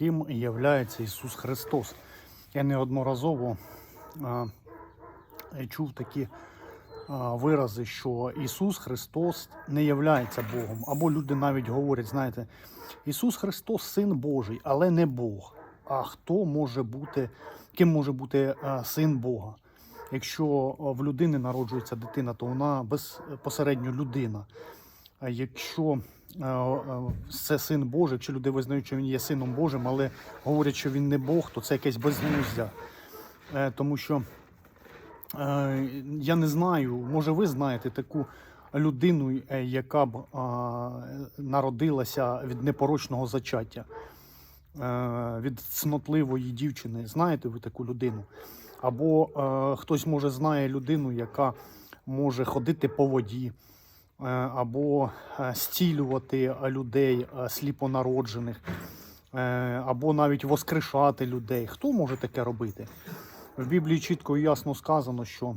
ким є Ісус Христос. Я неодноразово а, чув такі а, вирази, що Ісус Христос не являється Богом. Або люди навіть говорять, знаєте, Ісус Христос Син Божий, але не Бог. А хто може бути, ким може бути а, син Бога? Якщо в людини народжується дитина, то вона безпосередньо людина. Якщо це син Божий, якщо люди визнають, що він є сином Божим, але говорять, що він не Бог, то це якесь безглуздя. Е, Тому що е, я не знаю, може ви знаєте таку людину, е, яка б народилася від непорочного зачаття, від цнотливої дівчини. Знаєте ви таку людину? Або хтось може знає людину, яка може ходити по воді або е, зцілювати людей е, сліпонароджених, е, або навіть воскрешати людей. Хто може таке робити? В Біблії чітко і ясно сказано, що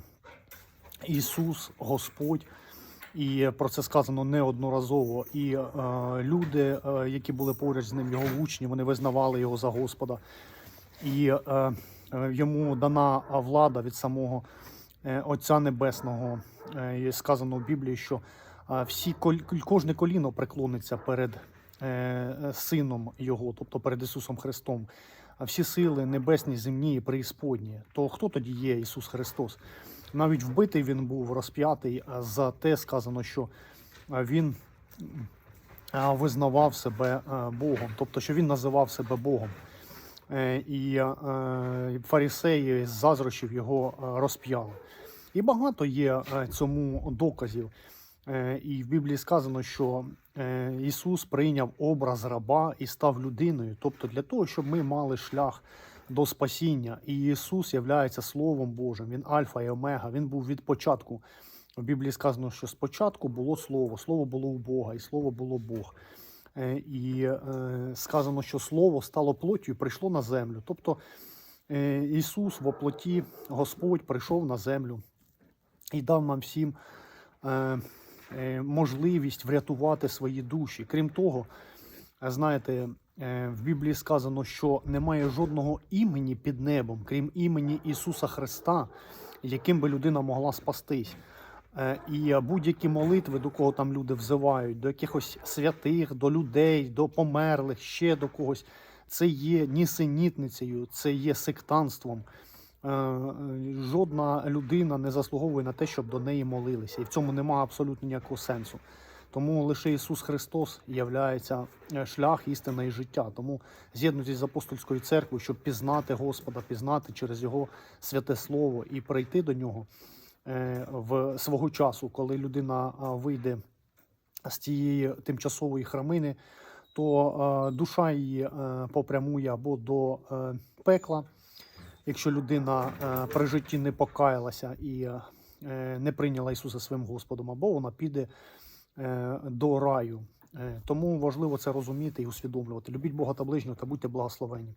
Ісус Господь, і про це сказано неодноразово. І е, люди, е, які були поряд з ним, його учні, вони визнавали його за Господа. І е, е, йому дана влада від самого е, Отця Небесного. Е, сказано в Біблії, що е, всі кожне коліно преклониться перед е, Сином Його, тобто перед Ісусом Христом. А всі сили небесні, земні і преісподні. То хто тоді є Ісус Христос? Навіть вбитий він був розп'ятий а за те, сказано, що він визнавав себе Богом, тобто, що він називав себе Богом. Е, І е, фарисеї з зазрощів його розп'яли. І багато є цьому доказів. Е, І в Біблії сказано, що е, Ісус прийняв образ раба і став людиною, тобто для того, щоб ми мали шлях до спасіння. І Ісус є Словом Божим, Він Альфа і Омега, Він був від початку. В Біблії сказано, що спочатку було Слово, Слово було у Бога, і Слово було Бог. Е, І сказано, що Слово стало плоттю і прийшло на землю. Тобто Ісус в оплоті, Господь прийшов на землю і дав нам всім можливість врятувати свої душі. Крім того, е, знаєте, е, в Біблії сказано, що немає жодного імені під небом, крім імені Ісуса Христа, яким би людина могла спастись. Е, І е, будь-які молитви, до кого там люди взивають, до якихось святих, до людей, до померлих, ще до когось, це є нісенітницею, це є сектанством. Е, е, Жодна людина не заслуговує на те, щоб до неї молилися, і в цьому немає абсолютно ніякого сенсу. Тому лише Ісус Христос являється е, шлях, істина і життя. Тому з'єднуйтесь з апостольською церквою, щоб пізнати Господа, пізнати через Його святе Слово і прийти до нього в свого часу, коли людина вийде з тієї тимчасової храмини, то душа її попрямує або до пекла, якщо людина е, при житті не покаялася і е, не прийняла Ісуса своїм Господом, або вона піде е, до раю. Е, Тому важливо це розуміти і усвідомлювати. Любіть Бога та ближнього та будьте благословені.